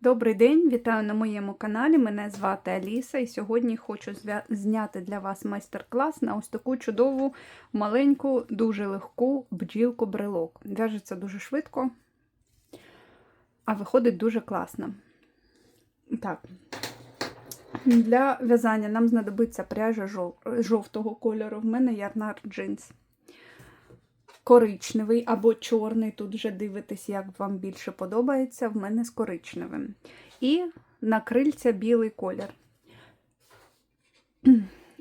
Добрий день, вітаю на моєму каналі. Мене звати Аліса, і сьогодні хочу зняти для вас майстер-клас на ось таку чудову, маленьку, дуже легку бджілку-брелок. В'яжеться дуже швидко, а виходить дуже класно. Так, для в'язання нам знадобиться пряжа жов- жовтого кольору. В мене ярнар джинс. Коричневий або чорний, тут вже дивитесь, як вам більше подобається, в мене з коричневим. І на крильця білий колір.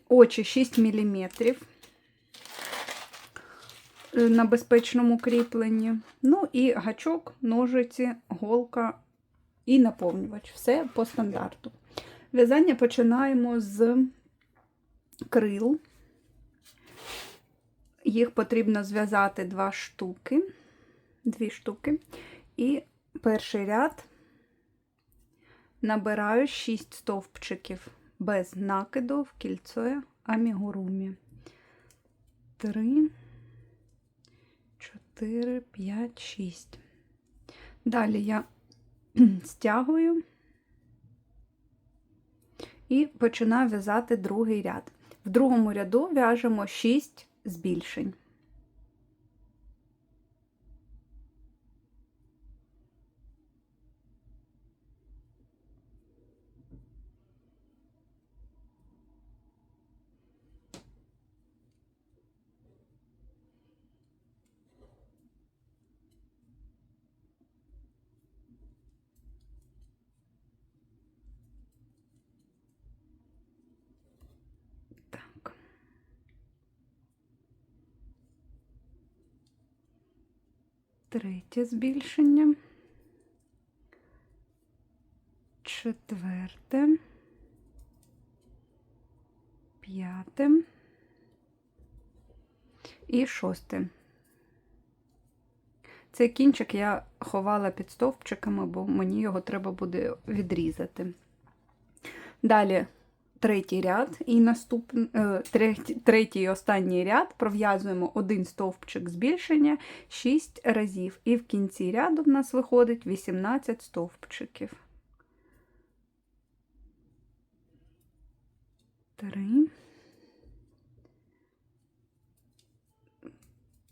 Очі 6 мм на безпечному кріпленні. Ну і гачок, ножиці, голка і наповнювач. Все по стандарту. В'язання починаємо з крил. Їх потрібно зв'язати два штуки, дві штуки. І перший ряд набираю 6 стовпчиків без накиду в кільце амігурумі. 3, 4, 5, 6. Далі я стягую і починаю в'язати другий ряд. В другому ряду в'яжемо 6 збільшень. Третє збільшення. Четверте. П'яте. І шосте. Цей кінчик я ховала під стовпчиками, бо мені його треба буде відрізати. Далі третій ряд і наступний, третій, третій і останній ряд пров'язуємо один стовпчик збільшення 6 разів. І в кінці ряду в нас виходить 18 стовпчиків. 3.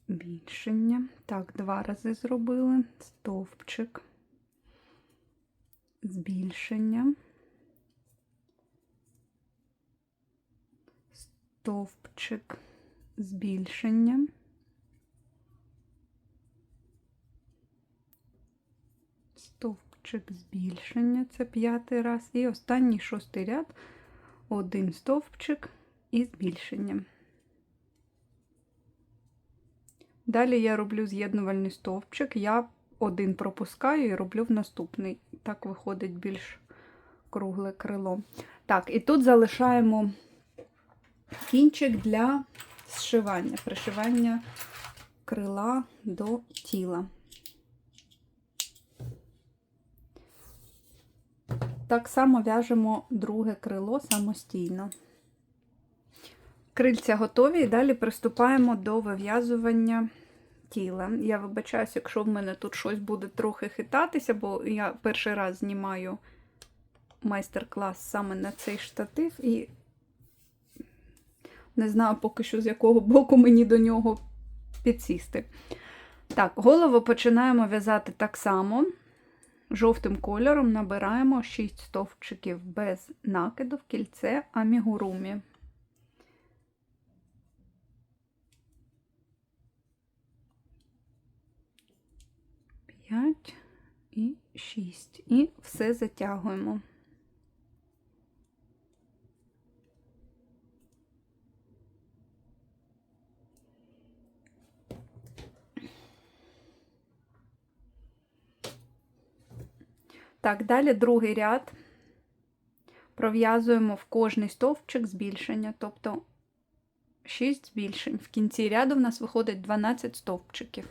Збільшення. Так, два рази зробили. Стовпчик. Збільшення. Стовпчик збільшення, стовпчик збільшення, це п'ятий раз, і останній шостий ряд, один стовпчик і збільшення. Далі я роблю з'єднувальний стовпчик, я один пропускаю і роблю в наступний. Так виходить більш кругле крило. Так, і тут залишаємо кінчик для зшивання, пришивання крила до тіла. Так само в'яжемо друге крило самостійно. Крильця готові, і далі приступаємо до вив'язування тіла. Я вибачаюся, якщо в мене тут щось буде трохи хитатися, бо я перший раз знімаю майстер-клас саме на цей штатив, і не знаю поки що, з якого боку мені до нього підсісти. Так, голову починаємо в'язати так само. Жовтим кольором набираємо 6 стовпчиків без накиду в кільце амігурумі. П'ять і шість. І все затягуємо. Так, далі другий ряд пров'язуємо в кожний стовпчик збільшення, тобто 6 збільшень. В кінці ряду в нас виходить 12 стовпчиків.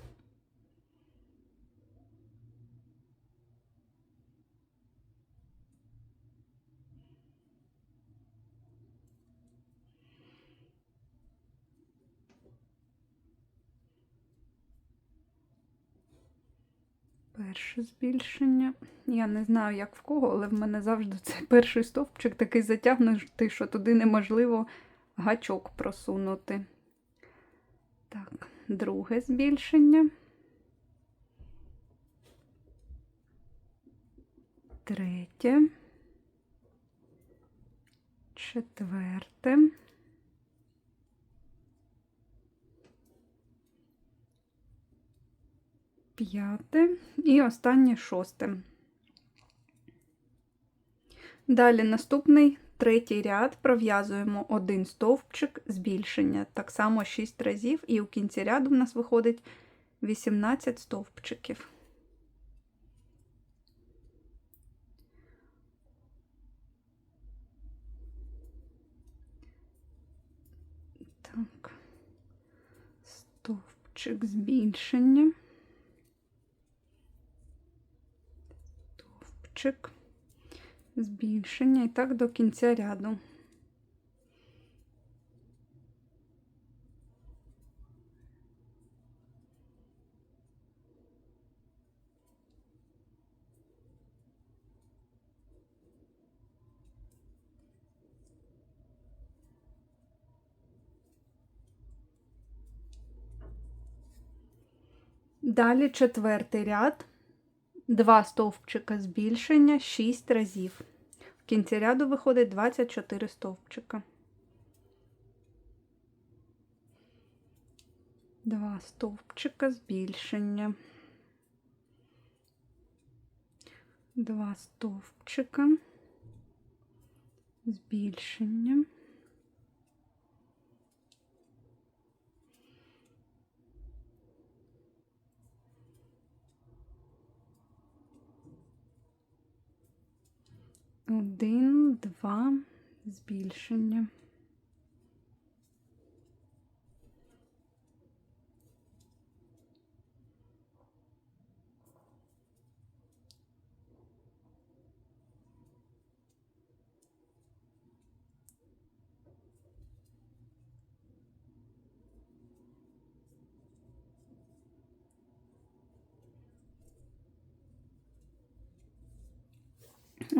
Перше збільшення. Я не знаю, як в кого, але в мене завжди цей перший стовпчик такий затягнутий, що туди неможливо гачок просунути. Так, друге збільшення. Третє. Четверте. П'яте і останнє шосте. Далі наступний третій ряд пров'язуємо один стовпчик збільшення, так само 6 разів, і у кінці ряду в нас виходить 18 стовпчиків. Так, стовпчик збільшення. Стовпчик збільшення і так до кінця ряду. Далі четвертий ряд, два стовпчика збільшення 6 разів. В кінці ряду виходить 24 стовпчика. Два стовпчика збільшення. Два стовпчика збільшення. Один, два, збільшення.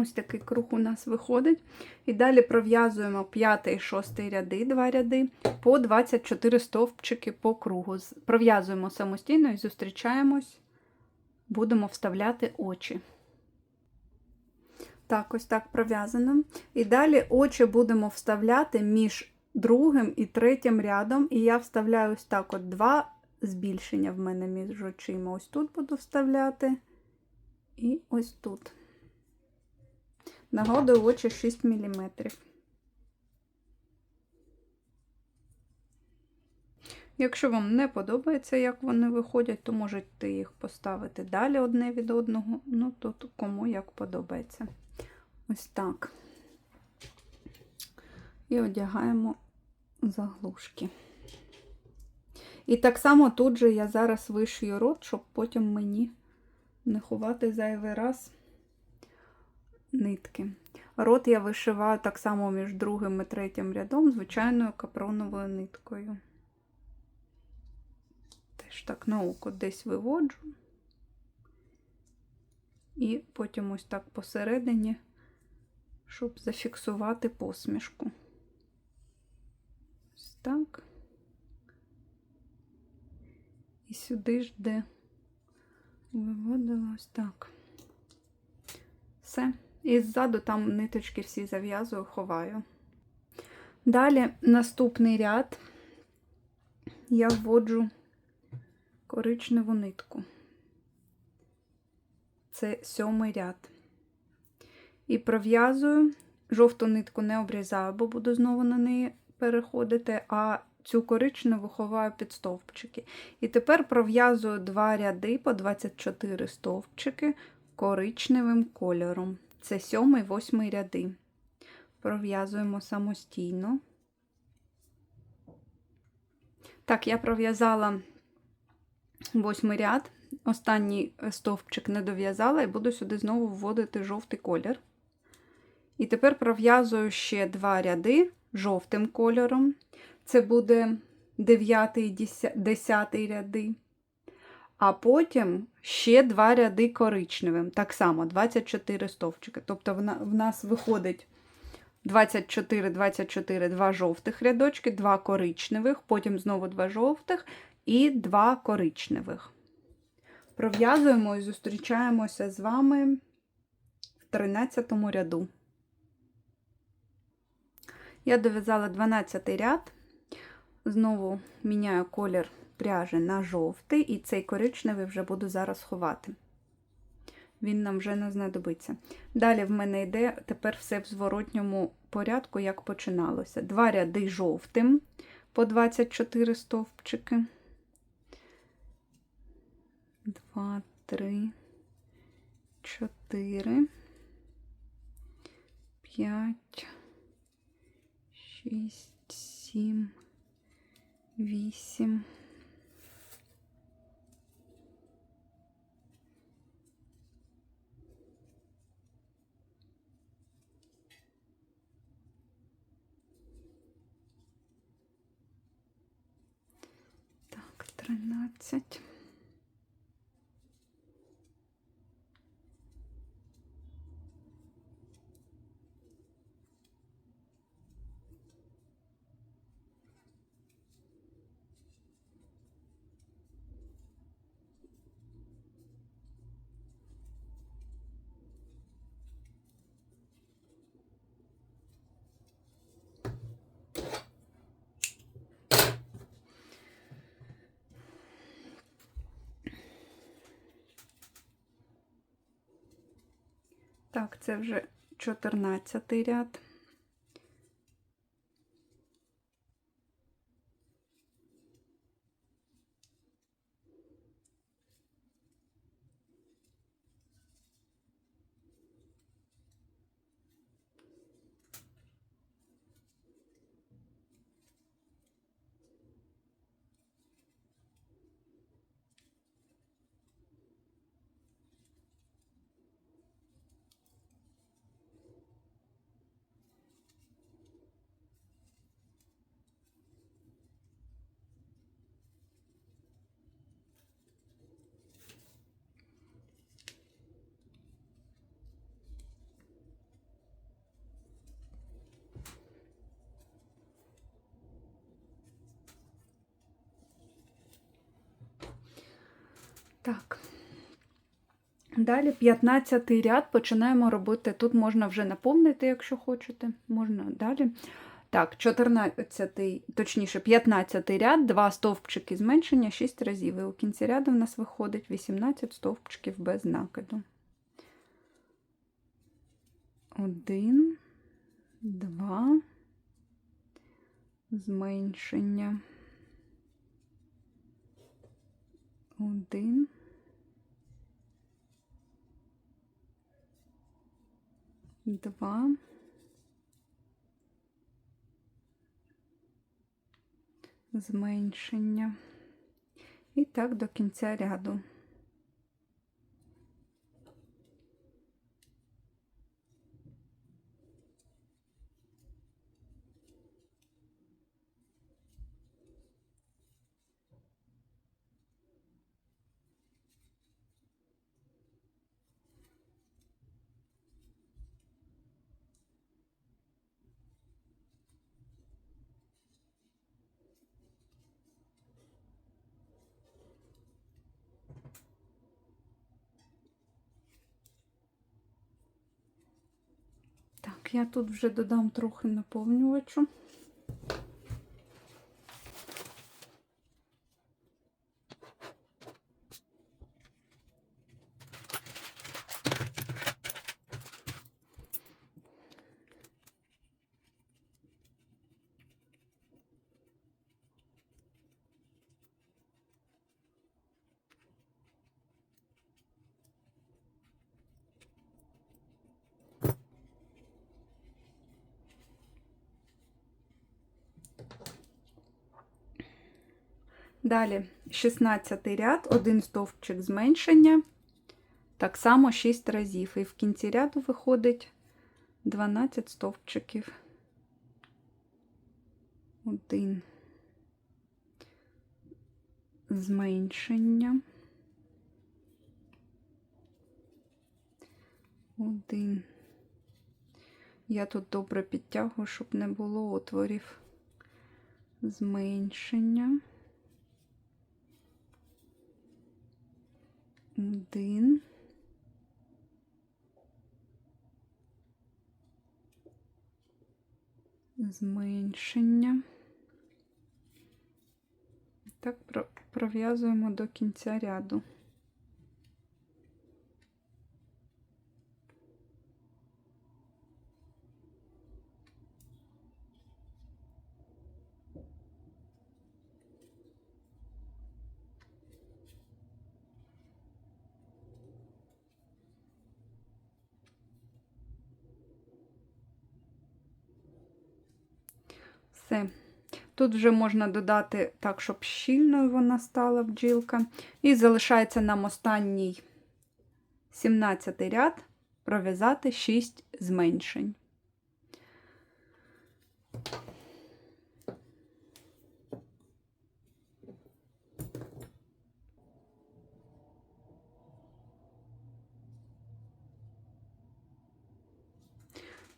Ось такий круг у нас виходить. І далі пров'язуємо 5 і 6 ряди, два ряди по 24 стовпчики по кругу. Пров'язуємо самостійно і зустрічаємось, будемо вставляти очі. Так, ось так пров'язано. І далі очі будемо вставляти між другим і третім рядом. І я вставляю ось так: от два збільшення в мене між очима. Ось тут буду вставляти. І ось тут. Нагодою очі 6 мм. Якщо вам не подобається, як вони виходять, то можете їх поставити далі одне від одного. Ну, тут кому як подобається. Ось так. І одягаємо заглушки. І так само тут же я зараз вишию рот, щоб потім мені не ховати зайвий раз нитки. Рот я вишиваю так само між другим і третім рядом звичайною капроновою ниткою. Теж так на око десь виводжу. І потім ось так посередині, щоб зафіксувати посмішку. Ось так. І сюди ж де виводила ось так. Все. І ззаду там ниточки всі зав'язую, ховаю. Далі наступний ряд я вводжу коричневу нитку. Це сьомий ряд. І пров'язую, жовту нитку не обрізаю, бо буду знову на неї переходити, а цю коричневу ховаю під стовпчики. І тепер пров'язую два ряди по 24 стовпчики коричневим кольором. Це сьомий, восьмий ряди. Пров'язуємо самостійно. Так, я пров'язала восьмий ряд, останній стовпчик не дов'язала, і буду сюди знову вводити жовтий колір. І тепер пров'язую ще два ряди жовтим кольором. Це буде 9 і 10 ряди. А потім ще два ряди коричневим. Так само 24 стовпчики. Тобто в нас виходить 24, 24, два жовтих рядочки, два коричневих, потім знову два жовтих і два коричневих. Пров'язуємо і зустрічаємося з вами в 13 ряду. Я дов'язала 12 ряд, знову міняю колір пряжі на жовтий, і цей коричневий вже буду зараз ховати. Він нам вже не знадобиться. Далі в мене йде тепер все в зворотньому порядку, як починалося. Два ряди жовтим по 24 стовпчики. Два, три, чотири, п'ять, шість, сім, вісім. 13. Так, це вже 14 ряд. Так. Далі 15 ряд починаємо робити. Тут можна вже наповнити, якщо хочете. Можна далі. Так, 14, точніше, 15 ряд, 2 стовпчики зменшення, 6 разів. І у кінці ряду в нас виходить 18 стовпчиків без накиду. Один, два, зменшення. Один. Два. Зменшення. І так до кінця ряду. Так, я тут вже додам трохи наповнювачу. Далі 16 ряд, один стовпчик зменшення, так само 6 разів. І в кінці ряду виходить 12 стовпчиків. 1 зменшення. 1 Я тут добре підтягую, щоб не було отворів зменшення. Один. Зменшення. Так пров'язуємо до кінця ряду. Все. Тут вже можна додати так, щоб щільною вона стала бджілка. І залишається нам останній 17 ряд пров'язати 6 зменшень.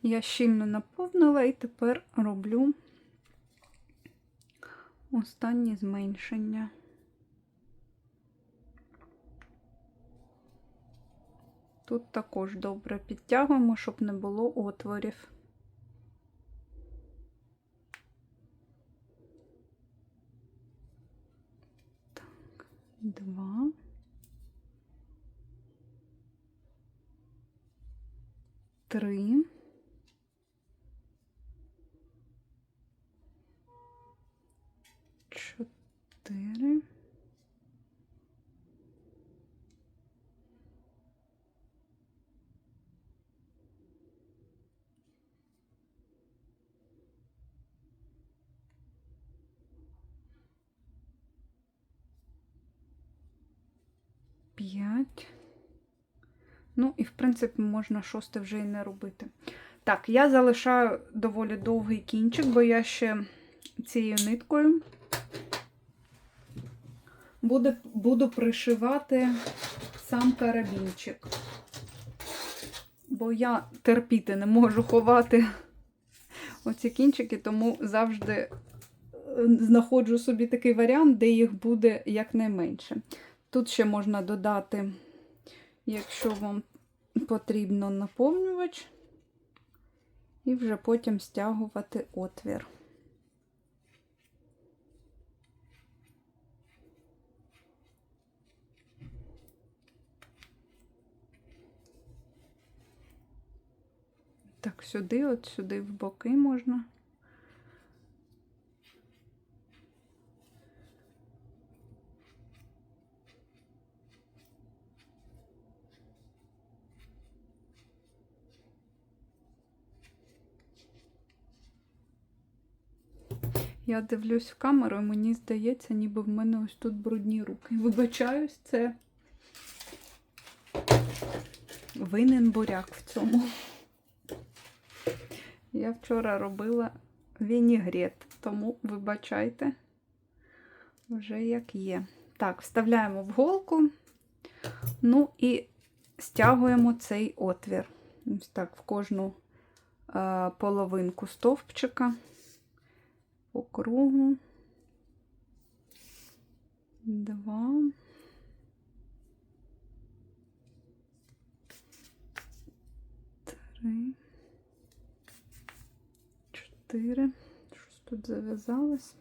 Я щільно наповнила і тепер роблю останнє зменшення. Тут також добре підтягуємо, щоб не було отворів. Так, два. Три. 5. Ну, і, в принципі, можна шосте вже і не робити. Так, я залишаю доволі довгий кінчик, бо я ще цією ниткою буду, буду пришивати сам карабінчик. Бо я терпіти не можу ховати оці кінчики, тому завжди е, знаходжу собі такий варіант, де їх буде якнайменше. Тут ще можна додати, якщо вам потрібно наповнювач, і вже потім стягувати отвір. Так, сюди, от сюди в боки можна. Я дивлюсь в камеру, і мені здається, ніби в мене ось тут брудні руки. Вибачаюсь, це винен буряк в цьому. Я вчора робила вінігрет, тому вибачайте, вже як є. Так, вставляємо в голку, ну і стягуємо цей отвір. Ось так, в кожну е, половинку стовпчика по кругу. Два. Три. Чотири. Щось тут зав'язалось.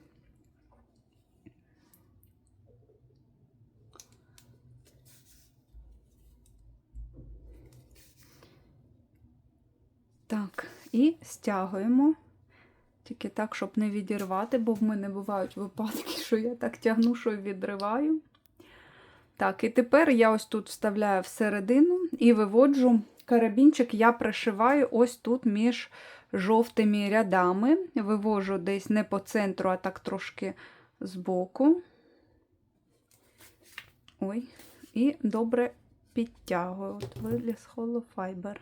Так, і стягуємо. Тільки так, щоб не відірвати, бо в мене бувають випадки, що я так тягну, що відриваю. Так, і тепер я ось тут вставляю всередину і виводжу карабінчик, я пришиваю ось тут між жовтими рядами. Вивожу десь не по центру, а так трошки збоку. Ой, і добре підтягую. От виліз холофайбер.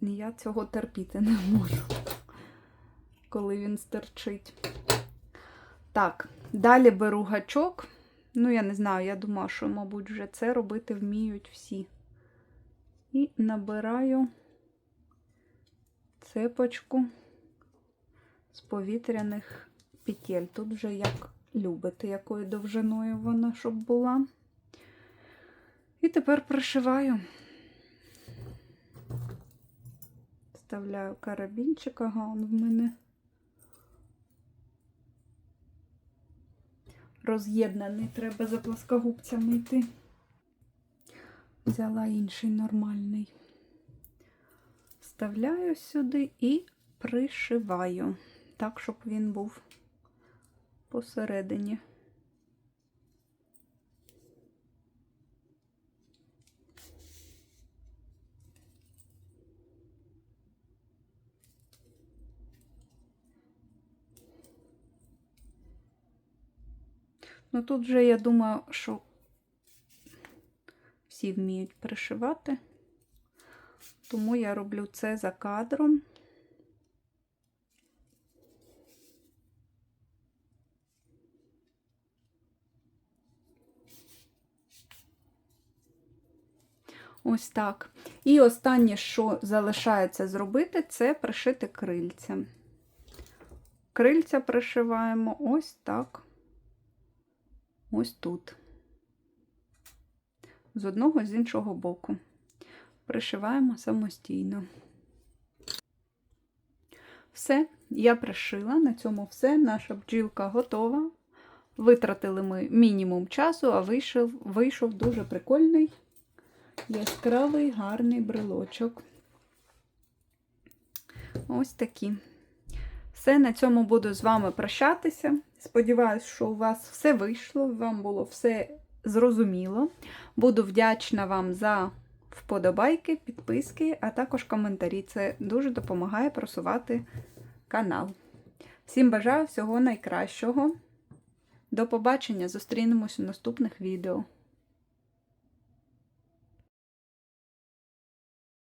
Я цього терпіти не можу, коли він стерчить. Так, далі беру гачок. Ну, я не знаю, я думаю, що, мабуть, вже це робити вміють всі і набираю цепочку з повітряних петель. Тут вже як любите, якою довжиною вона щоб була. І тепер пришиваю. Вставляю карабінчик, ага, он в мене роз'єднаний, треба за плоскогубцями йти. Взяла інший нормальний. Вставляю сюди і пришиваю, так, щоб він був посередині. Ну тут же я думаю, що всі вміють пришивати, тому я роблю це за кадром. Ось так. І останнє, що залишається зробити, це пришити крильця. Крильця пришиваємо ось так, ось тут, з одного з іншого боку. Пришиваємо самостійно. Все, я пришила, на цьому все. Наша бджілка готова. Витратили ми мінімум часу, а вийшов, вийшов дуже прикольний, яскравий, гарний брелочок. Ось такі. Все, на цьому буду з вами прощатися. Сподіваюсь, що у вас все вийшло, вам було все зрозуміло. Буду вдячна вам за вподобайки, підписки, а також коментарі. Це дуже допомагає просувати канал. Всім бажаю всього найкращого. До побачення! Зустрінемось у наступних відео.